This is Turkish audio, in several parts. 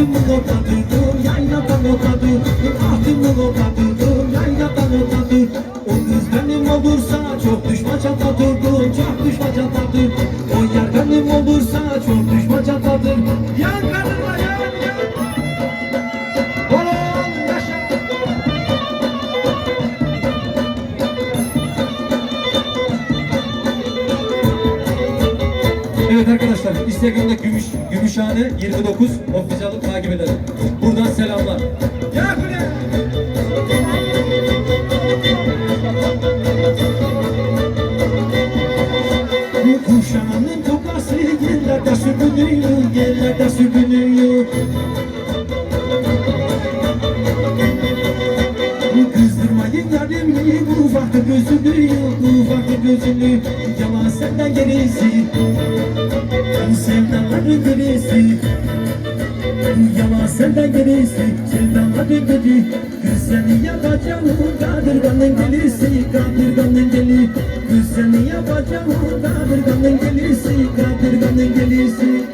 Ahtımı otladım yayladan otladım Ahtımı otladım yayladan otladım O kız benim olursa çok düşman çatlatırdım Instagram'da Gümüş, Gümüşhane 29 ofisyalı takip edelim. Buradan selamlar. Ya bu ne? Bu kuşağının tokası yerlerde sürünüyor, yerlerde sürünüyor. Kızdırmayın yarimi, ufakta gözünü, ufakta gözünü. Yalan senden gerisi. Sevdaların gerisi Yalan senden gerisi Sevdaların geri Kız seni yapacağım Kadırganın gelisi Kadırganın geli Kız seni yapacağım Kadırganın gelisi Kadırganın gelisi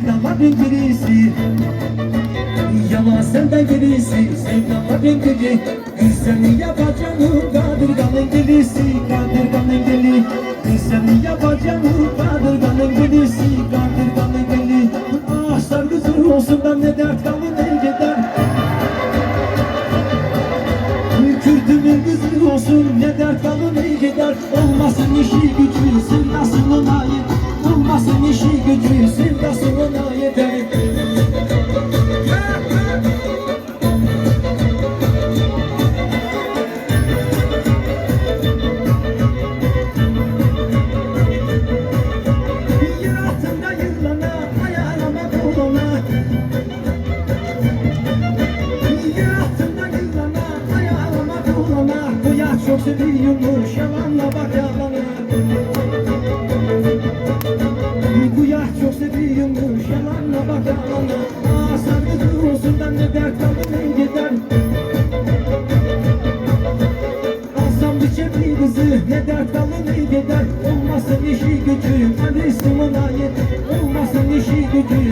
Sevdaların gerisi Yalan senden gerisi Sevdaların geri Kız seni yapacağım Kadırganın gerisi Kadırganın Kız seni yapacağım Kadırganın gerisi Kadırganın geli Ah sargısı olsun da ne dert kalır ne gider. Kürdümün kızı olsun ne dert kalır ne gider. Olmasın işi gücü sevdasının ait işi gücü sonuna ait Olmasın işi gücü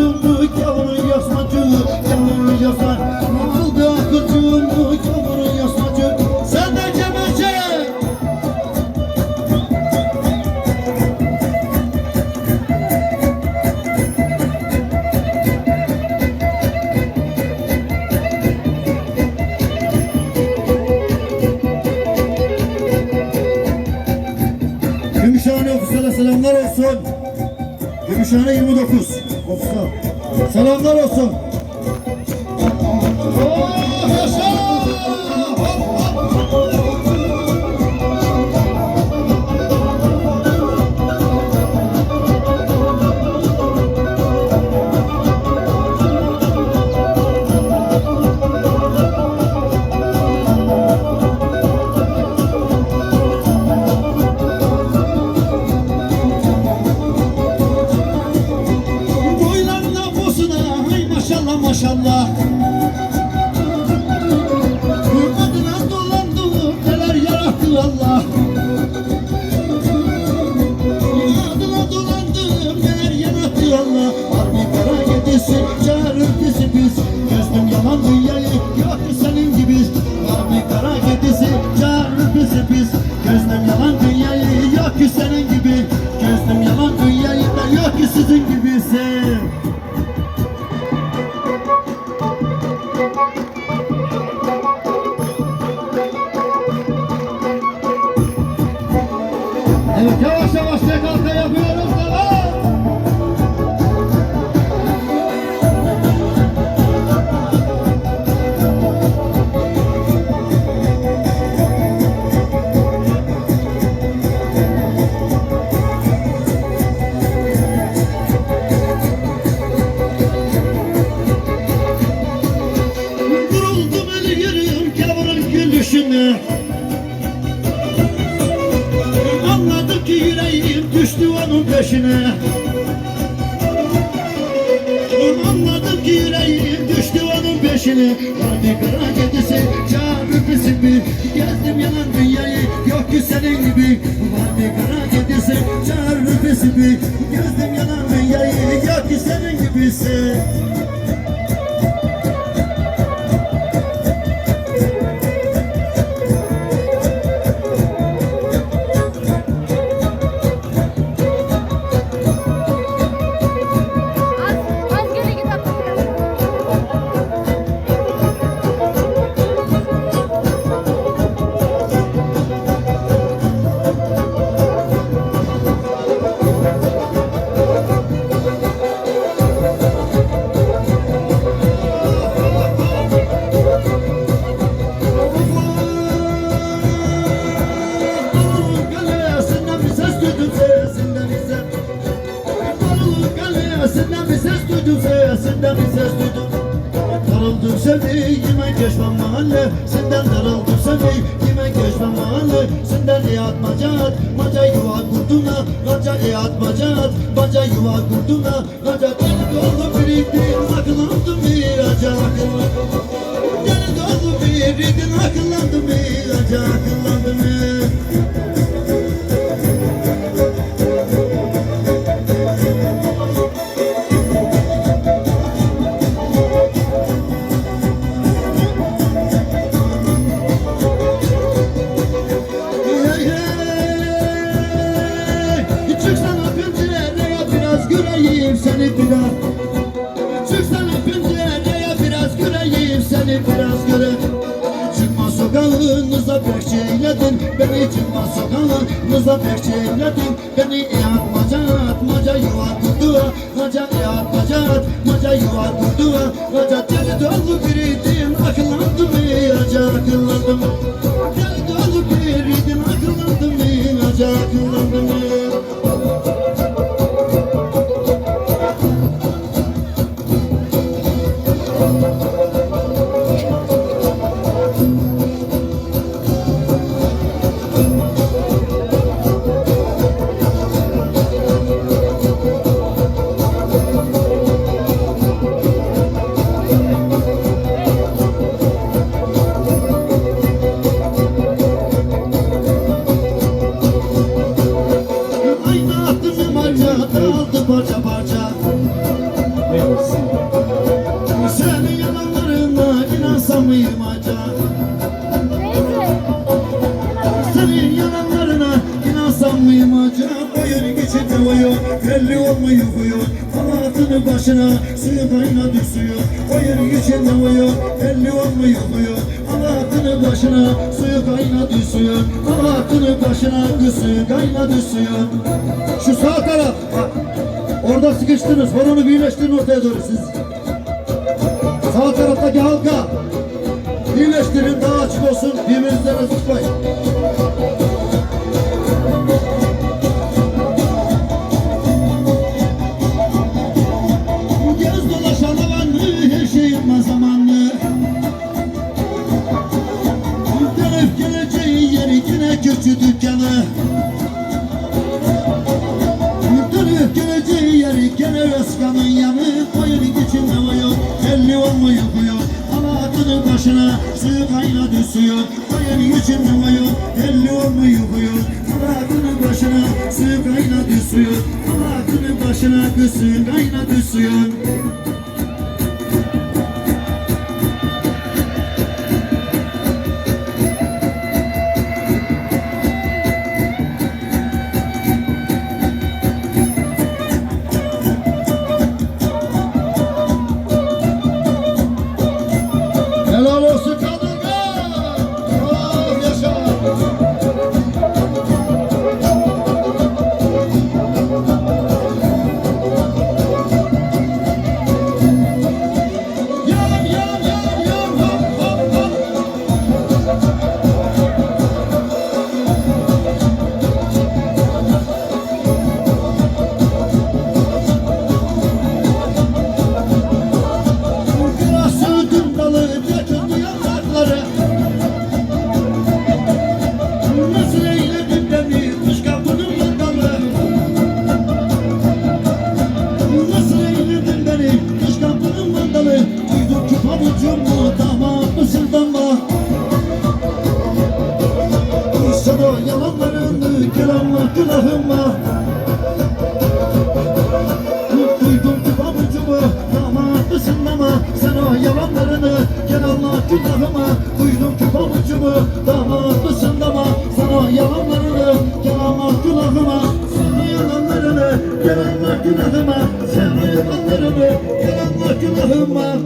akıcığını kavurun Gümüşhane 29 ofise. Selamlar olsun. Oh, yaşa! maşallah. Peşine Hadi kara kedisi çağırır bir Gezdim yalan dünyayı yok ki senin gibi. Hadi kara kedisi çağırır bir Gezdim yalan dünyayı yok ki senin gibisi Galeyasından bir ses duydum sesinden bir ses duydum. Darıldım sevdiğime geçmem mahalle? Senden darıldım sevdiğime geçmem mahalle? Senden iyi atmaca at Maca yuva kurduna Kaca iyi atmaca at Maca yuva kurduna Kaca deli dolu biriydin Akıllandım akıllandım. Deli dolu biriydin Akıllandım viraca akıllandım. Hey, Beni çıkma sokağınıza bekçeyledin Beni iyi atmaca atmaca yuva kurdu Maca iyi atmaca atmaca yuva kurdu Maca deli dolu biriydim akıllandım iyice akıllandım. Deli dolu biriydim akıllandım iyice akıllandım. Aynı mıyım acaba. Senin yalanlarına inansam mıyım acaba? Oyun geçirdi oyun belli olmuyor huyun Halatını başına suyu kaynadı suyu Oyun geçirdi oyun belli olmuyor huyun Halatını başına suyu kaynadı suyun Halatını başına suyu kaynadı suyun Şu sağ taraf Orada sıkıştınız horonu birleştirin ortaya doğru siz. Sağ taraftaki halka Birleştirin daha açık olsun. Birbirinizden tutmayın dolaşan havanlı her şeyin zamanlı. Dönüp geleceği yeri yine küçük dükkanı başına kaynadı suyu Koyun içinde oyun belli olmuyor buyur Halatının başına kaynadı suyu Halatının başına kız suyu kaynadı Yılanla günahımla Duydum kıvamucumu Damat ısınlama Sen o yalanlarını. Gel Allah günahıma Duydum kıvamucumu Damat ısınlama Sen o yalanlarını. Gel Allah günahıma Sen o yalanlarını. Gel Allah günahıma Sen o yalanlarını. Gel Allah günahıma